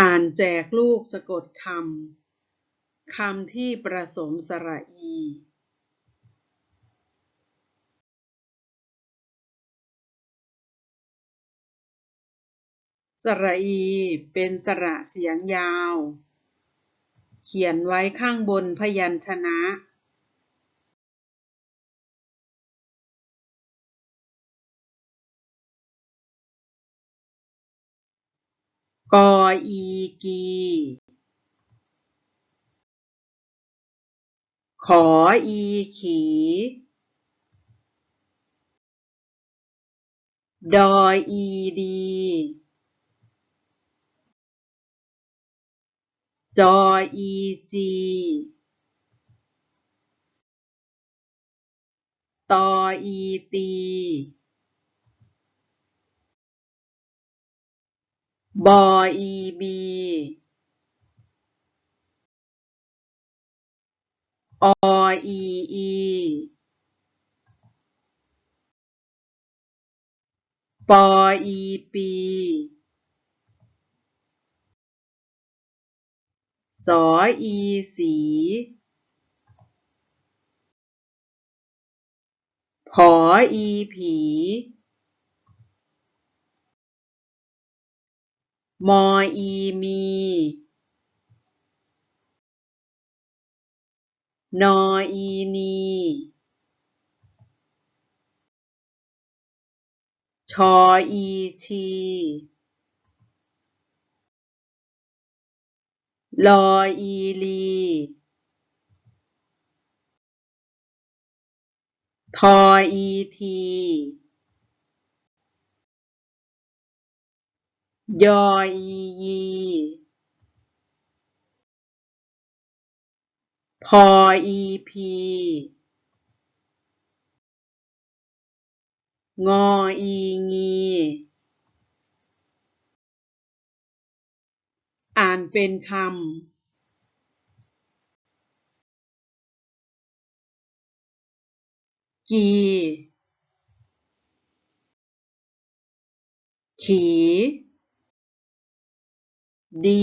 อ่านแจกลูกสะกดคำ คำที่ประสมสระอี สระอีเป็นสระเสียงยาว เขียนไว้ข้างบนพยัญชนะ กออีกี ขออีขี ดออีดี จออีจี ตออีตี บอ อี บีออี อีปอ อี ปีสอ อีสีผอ อี ผี มออีมีนออีนีชออีชีลออีลีทออีที ยอ อียี พอ อีพี งอ อีงี อ่านเป็นคำกี ขี ดี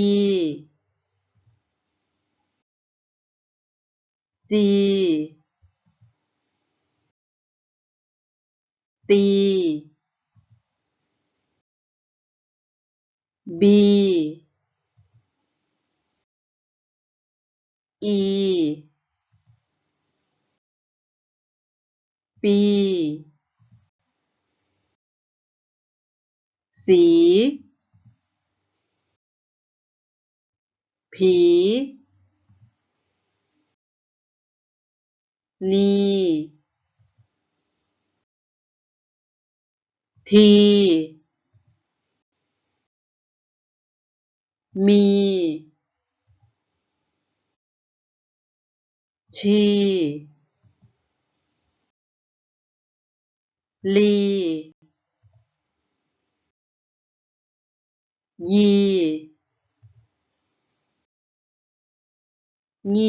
จีตีบีอีปีสี ผีนีทีมีชีลียี งี